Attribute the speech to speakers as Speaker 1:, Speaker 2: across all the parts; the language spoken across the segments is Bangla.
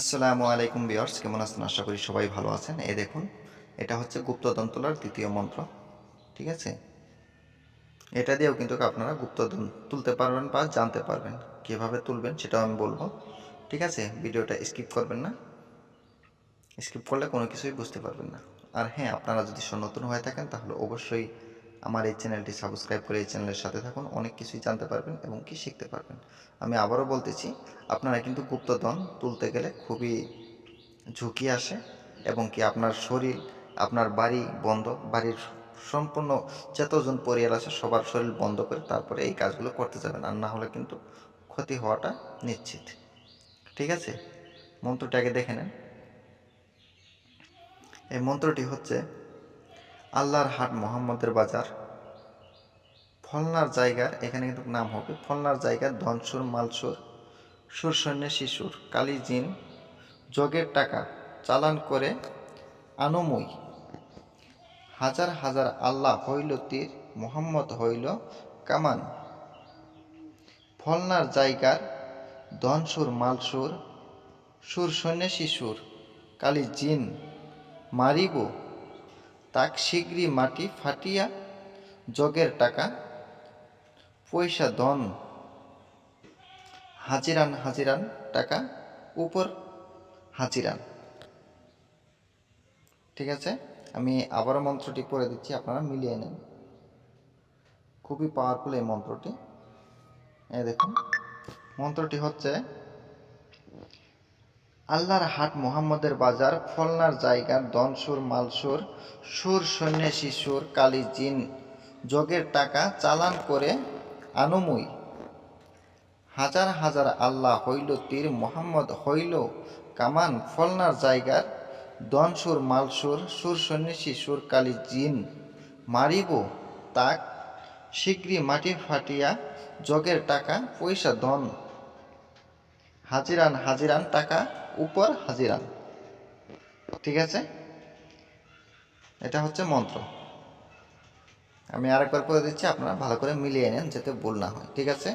Speaker 1: আসসালামু আলাইকুম বিয়ার্স কেমন আছেন? আশা করি সবাই ভালো আছেন। এ দেখুন, এটা হচ্ছে গুপ্তধন তোলার দ্বিতীয় মন্ত্র, ঠিক আছে? এটা দিয়েও কিন্তু আপনারা গুপ্তধন তুলতে পারবেন বা জানতে পারবেন, কীভাবে তুলবেন সেটাও আমি বলব, ঠিক আছে? ভিডিওটা স্কিপ করবেন না। স্কিপ করলে কোনো কিছুই বুঝতে পারবেন না। আর হ্যাঁ আপনারা যদি নতুন হয়ে থাকেন, তাহলে অবশ্যই আমার এই চ্যানেলটি সাবস্ক্রাইব করে এই চ্যানেলের সাথে থাকুন, অনেক কিছুই জানতে পারবেন এবং কি শিখতে পারবেন। আমি আবারও বলতেছি, আপনারা কিন্তু গুপ্তধন তুলতে গেলে খুবই ঝুঁকি আসে এবং কি আপনার শরীর, আপনার বাড়ি বন্ধ, বাড়ির সম্পূর্ণ যতজন পরিয়াল আছে সবার শরীর বন্ধ করে তারপরে এই কাজগুলো করতে যাবেন আর না হলে কিন্তু ক্ষতি হওয়াটা নিশ্চিত। ঠিক আছে? মন্ত্রটাকে দেখে নেন। এই মন্ত্রটি হচ্ছে আল্লাহর হাট মোহাম্মদের বাজার। ফলনার জায়গার, এখানে কিন্তু নাম হবে, ফলনার জায়গার ধনসুর, মালসুর সুর সৈন্য শিশুর, কালী জিন যোগের টাকা, চালান করে আনুময় হাজার হাজার আল্লাহ হইল তীর, মোহাম্মদ হইল কামান। ফলনার জায়গার, ধনসুর, মালসুর সুর সৈন্য শিশুর, কালী জিন, মারিব তাক শীঘ্রই মাটি ফাটিয়া জগের টাকা, পয়সা, ধন, হাজিরান হাজিরান, টাকা, উপর হাজিরান। ঠিক আছে? আমি আবার মন্ত্রটি পড়ে দিচ্ছি, আপনারা মিলিয়ে নেন। খুবই পাওয়ারফুল এই মন্ত্রটি। এই দেখুন, মন্ত্রটি হচ্ছে আল্লাহর হাট মোহাম্মদের বাজার, ফলনার জায়গার দনসুর মালসুর সুর সৈন্য শিশুর কালী জিন, যোগের টাকা চালান করে আনুমুই। হাজার হাজার আল্লাহ হইল তীর, মোহাম্মদ হইল কামান, ফলনার জায়গার দনসুর মালসুর সুর সৈন্য শিশুর কালী জিন, মারিব, তাক শীঘ্রই মাটি ফাটিয়া জগের টাকা, পয়সা, ধন। হাজিরান হাজিরান, টাকা উপর হাজিরা। ঠিক আছে? এটা হচ্ছে মন্ত্র। আমি আরেকবার করে দিচ্ছি, আপনারা ভালো করে মিলিয়ে নেন যাতে ভুল না হয়। ঠিক আছে?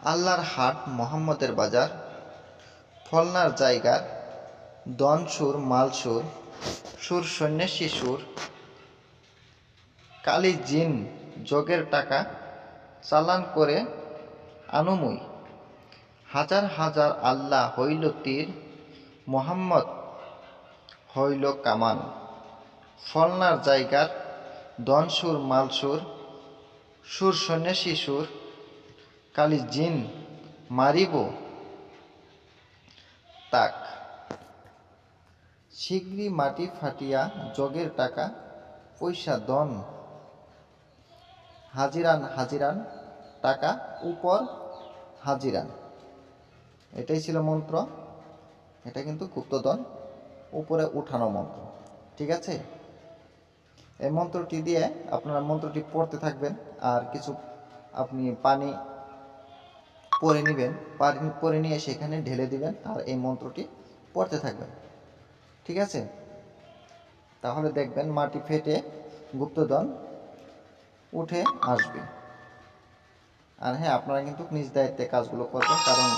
Speaker 1: আল্লাহর হাট মোহাম্মদের বাজার, ফলনার জায়গার দনসুর, মালসুর, সুর সৈন্য শিশুর, কালী জিন, যোগের টাকা, চালান করে আনুময় হাজার হাজার আল্লাহ হইল তীর, মোহাম্মদ হইল কামান। ফলনার জায়গার দনসুর মালসুর সুর সৈন্য শিশুর কালী জিন মারিব তাক। শীঘ্রই মাটি ফাটিয়া জগের টাকা পয়সা দন হাজিরান হাজিরান, টাকা, উপর হাজিরান। এটাই ছিল মন্ত্র। এটা কিন্তু গুপ্তধন। উপরে উঠানো মন্ত্র। ঠিক আছে? এই মন্ত্রটি দিয়ে আপনারা মন্ত্রটি পড়তে থাকবেন আর কিছু আপনি পানি পরে নেবেন। পানি পরে নিয়ে সেখানে ঢেলে দিবেন আর এই মন্ত্রটি পড়তে থাকবেন। ঠিক আছে? তাহলে দেখবেন মাটি ফেটে গুপ্তধন উঠে আসবে। আর হ্যাঁ আপনারা কিন্তু নিজ দায়িত্বে কাজগুলো করবেন, কারণ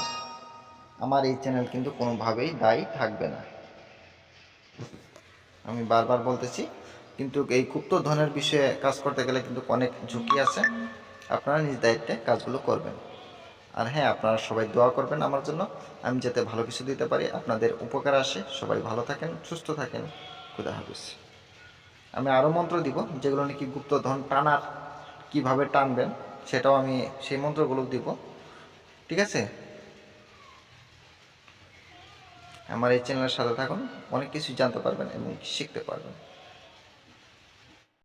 Speaker 1: আমার এই চ্যানেল কিন্তু কোনোভাবেই দায়ী থাকবে না। আমি বারবার বলতেছি, কিন্তু এই গুপ্ত ধনের বিষয়ে কাজ করতে গেলে কিন্তু অনেক ঝুঁকি আছে। আপনারা নিজ দায়িত্বে কাজগুলো করবেন। আর হ্যাঁ আপনারা সবাই দোয়া করবেন আমার জন্য। আমি যাতে ভালো কিছু দিতে পারি, আপনাদের উপকার আসে। সবাই ভালো থাকেন, সুস্থ থাকেন। খুদা হাফিজ। আমি আরও মন্ত্র দিব, যেগুলো নাকি গুপ্ত ধন টানার কীভাবে টানবেন, সেটাও আমি সেই মন্ত্রগুলো দিব। ঠিক আছে? আমার এই চ্যানেলের সাথে থাকুন অনেক কিছু জানতে পারবেন এবং শিখতে পারবেন।